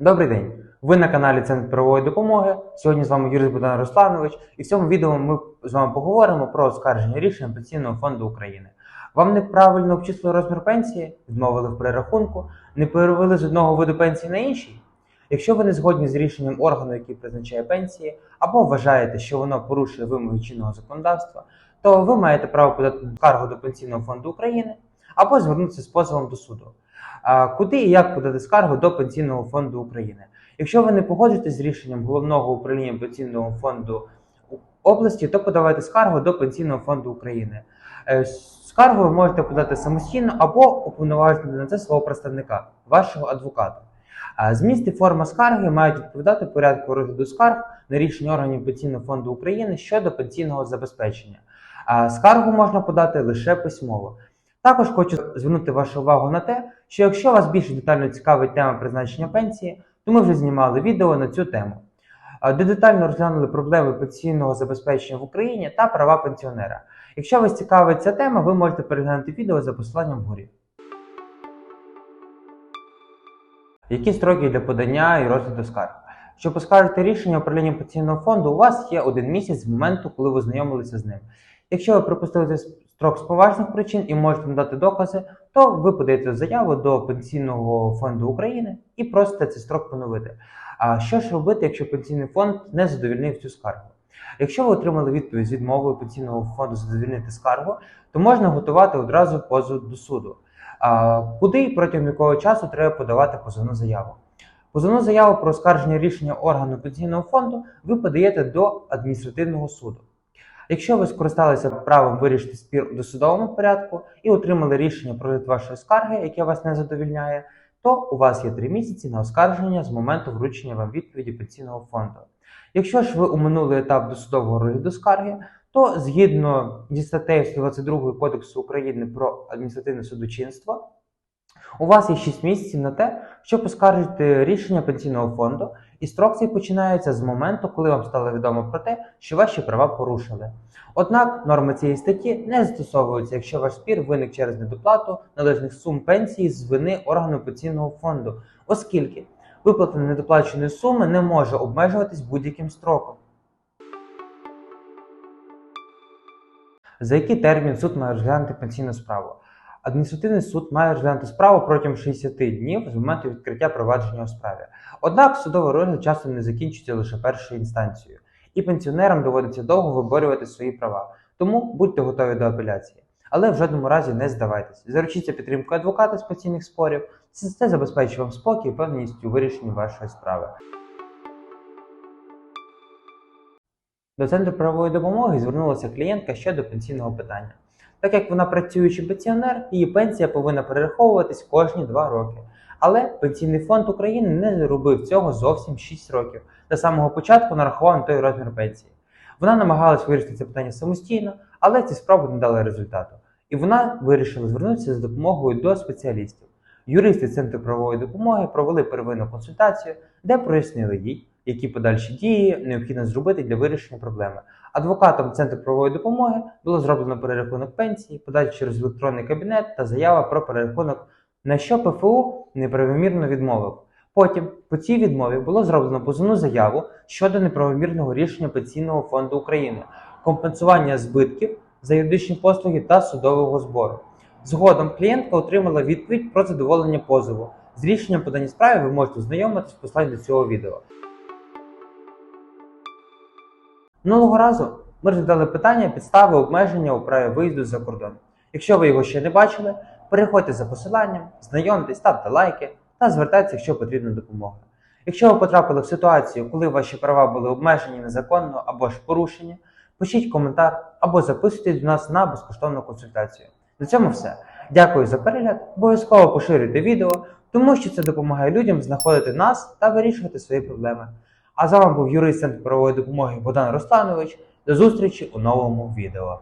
Добрий день! Ви на каналі Центр правової допомоги. Сьогодні з вами Юрій Богдан Русланович, і в цьому відео ми з вами поговоримо про оскарження рішення Пенсійного фонду України. Вам неправильно обчислили розмір пенсії, відмовили в перерахунку, не перевели з одного виду пенсії на інший. Якщо ви не згодні з рішенням органу, який призначає пенсії, або вважаєте, що воно порушує вимоги чинного законодавства, то ви маєте право подати скаргу до Пенсійного фонду України або звернутися з позовом до суду. Куди і як подати скаргу до Пенсійного фонду України? Якщо ви не погоджуєтесь з рішенням головного управління Пенсійного фонду області, то подавайте скаргу до Пенсійного фонду України. Е, Скаргу ви можете подати самостійно або уповноважити на це свого представника, вашого адвоката. Зміст і форма скарги мають відповідати порядку розгляду скарг на рішення органів Пенсійного фонду України щодо пенсійного забезпечення. Скаргу можна подати лише письмово. Також хочу звернути вашу увагу на те, що якщо вас більше детально цікавить тема призначення пенсії, то ми вже знімали відео на цю тему, де детально розглянули проблеми пенсійного забезпечення в Україні та права пенсіонера. Якщо вас цікавить ця тема, ви можете переглянути відео за посиланням вгорі. Які строки для подання і розгляду скарг? Щоб оскаржити рішення управління пенсійного фонду, у вас є один місяць з моменту, коли ви знайомилися з ним. Якщо ви пропустили строк з поважних причин і можете надати докази, то ви подаєте заяву до Пенсійного фонду України і просите цей строк поновити. А що ж робити, якщо пенсійний фонд не задовільнив цю скаргу? Якщо ви отримали відповідь з відмовою пенсійного фонду задовільнити скаргу, то можна готувати одразу позов до суду. Куди і протягом якого часу треба подавати позовну заяву? Позовну заяву про оскарження рішення органу пенсійного фонду ви подаєте до адміністративного суду. Якщо ви скористалися правом вирішити спір у досудовому порядку і отримали рішення про вашої скарги, яке вас не задовільняє, то у вас є три місяці на оскарження з моменту вручення вам відповіді пенсійного фонду. Якщо ж ви уминули етап досудового розгляду скарги, то згідно зі статтею 122 Кодексу України про адміністративне судочинство, у вас є 6 місяців на те, щоб оскаржити рішення пенсійного фонду, і строк цей починається з моменту, коли вам стало відомо про те, що ваші права порушили. Однак норми цієї статті не застосовуються, якщо ваш спір виник через недоплату належних сум пенсії з вини органу пенсійного фонду, оскільки виплата недоплаченої суми не може обмежуватись будь-яким строком. За який термін суд має розглянути пенсійну справу? Адміністративний суд має розглянути справу протягом 60 днів з моменту відкриття провадження у справі. Однак судовий розгляд часто не закінчується лише першою інстанцією, і пенсіонерам доводиться довго виборювати свої права. Тому будьте готові до апеляції. Але в жодному разі не здавайтесь. Заручіться підтримкою адвоката з пенсійних спорів. Це, забезпечить вам спокій і впевненість у вирішенні вашої справи. До центру правової допомоги звернулася клієнтка щодо пенсійного питання. Так як вона працюючий пенсіонер, її пенсія повинна перераховуватись кожні 2 роки. Але Пенсійний фонд України не робив цього зовсім 6 років. До самого початку нарахував на той розмір пенсії. Вона намагалась вирішити це питання самостійно, але ці спроби не дали результату. І вона вирішила звернутися з допомогою до спеціалістів. Юристи Центру правової допомоги провели первинну консультацію, де прояснили їй, які подальші дії необхідно зробити для вирішення проблеми. Адвокатом Центру правової допомоги було зроблено перерахунок пенсії, подача через електронний кабінет та заява про перерахунок, на що ПФУ неправомірно відмовив. Потім по цій відмові було зроблено позовну заяву щодо неправомірного рішення Пенсійного фонду України, компенсування збитків за юридичні послуги та судового збору. Згодом клієнтка отримала відповідь про задоволення позову. З рішенням по справі ви можете ознайомитись в посланні до цього відео. Минулого разу ми розглядали питання підстави обмеження у праві виїзду за кордон. Якщо ви його ще не бачили, переходьте за посиланням, знайомтесь, ставте лайки та звертайтеся, якщо потрібна допомога. Якщо ви потрапили в ситуацію, коли ваші права були обмежені незаконно або ж порушені, пишіть коментар або записуйтесь до нас на безкоштовну консультацію. На цьому все. Дякую за перегляд. Обов'язково поширюйте відео, тому що це допомагає людям знаходити нас та вирішувати свої проблеми. А з вами був юрист Центру правової допомоги Богдан Русланович. До зустрічі у новому відео.